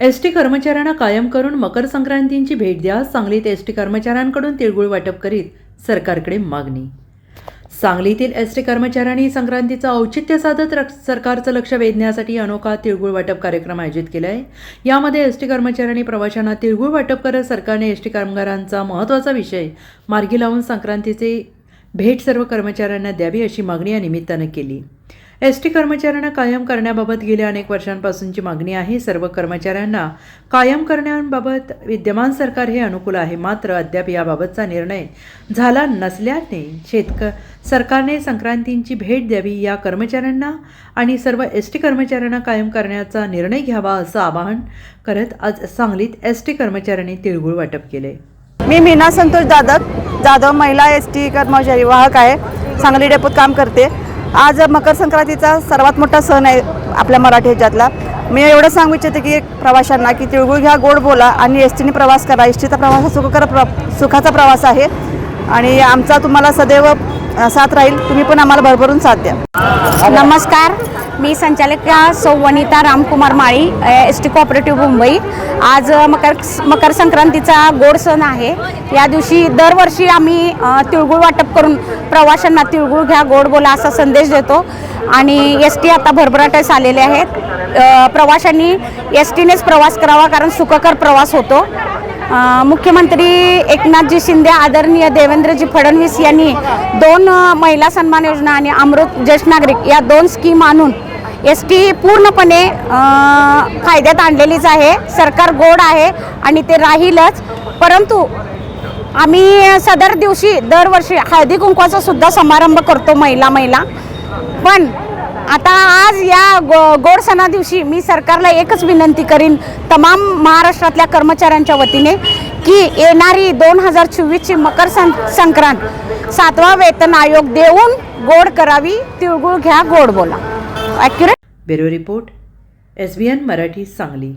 S T कर्मचाऱ्यांना कायम करून मकर संक्रांतींची भेट द्या सांगलीत एस टी कर्मचाऱ्यांकडून तिळगुळ वाटप करीत सरकारकडे मागणी. सांगलीतील एस टी कर्मचाऱ्यांनी संक्रांतीचं औचित्य साधत रक- सरकारचं लक्ष वेधण्यासाठी अनोखा तिळगुळ वाटप कार्यक्रम आयोजित केला आहे यामध्ये एस टी कर्मचाऱ्यांनी प्रवाशांना तिळगुळ वाटप करत सरकारने एस टी कामगारांचा महत्त्वाचा विषय मार्गी लावून संक्रांतीचे भेट सर्व कर्मचाऱ्यांना द्यावी अशी मागणी या निमित्तानं केली. एस टी कर्मचाऱ्यांना कायम करण्याबाबत गेल्या अनेक वर्षांपासूनची मागणी आहे. सर्व कर्मचाऱ्यांना कायम करण्याबाबत विद्यमान सरकार हे अनुकूल आहे. मात्र अद्याप याबाबतचा निर्णय झाला नसल्याने शेतक सरकारने संक्रांतींची भेट द्यावी या कर्मचाऱ्यांना आणि सर्व एस टी कर्मचाऱ्यांना कायम करण्याचा निर्णय घ्यावा असं आवाहन करत आज सांगलीत एस टी कर्मचाऱ्यांनी तिळगुळ वाटप केले. मी मीना संतोष जाधव जाधव महिला एस टी कर्मचारी वाहक आहे. सांगली डेपोत काम करते. आज मकर संक्रांतीचा सर्वात मोठा सण आहे आपल्या मराठी ह्याच्यातला. मी एवढं सांगू इच्छिते की प्रवाशांना की तिळगुळ घ्या गोड बोला आणि एस टीने प्रवास करा. एस टीचा प्रवास हा सुखकर प्र सुखाचा प्रवास आहे. आणि आमचा तुम्हाला सदैव साथ राहील. तुम्ही पण आम्हाला भरभरून साथ द्या. नमस्कार. मी संचालिका सौ Vanita Ramkumar Mali S T cooperative Mumbai. आज मकर मकर संक्रांतीचा गोड सण आहे. या दिवशी दरवर्षी आम्ही तिळगुळ वाटप करून प्रवाशांना तिळगुळ घ्या गोड बोला असा संदेश देतो. आणि एस टी आता भरभराटच आलेले आहेत. प्रवाशांनी एस टीनेच प्रवास करावा कारण सुखकर प्रवास होतो. मुख्यमंत्री एकनाथजी शिंदे आदरणीय देवेंद्रजी फडणवीस यांनी दोन महिला सन्मान योजना आणि अमृत ज्येष्ठ नागरिक या दोन स्कीम आणून एस टी पूर्णपणे फायद्यात आणलेलीच आहे. सरकार गोड आहे आणि ते राहीलच. परंतु आम्ही सदर दिवशी दरवर्षी हळदी कुंकवाचा सुद्धा समारंभ करतो महिला महिला पण आता आज या गो गोड सणा दिवशी मी सरकारला एकच विनंती करीन तमाम महाराष्ट्रातल्या कर्मचाऱ्यांच्या वतीने की येणारी दोन हजार चोवीसची मकर सं संक्रांत सातवा वेतन आयोग देऊन गोड करावी तिळगुळ घ्या गोड बोला. Accurate bureau report S B N Marathi Sangli.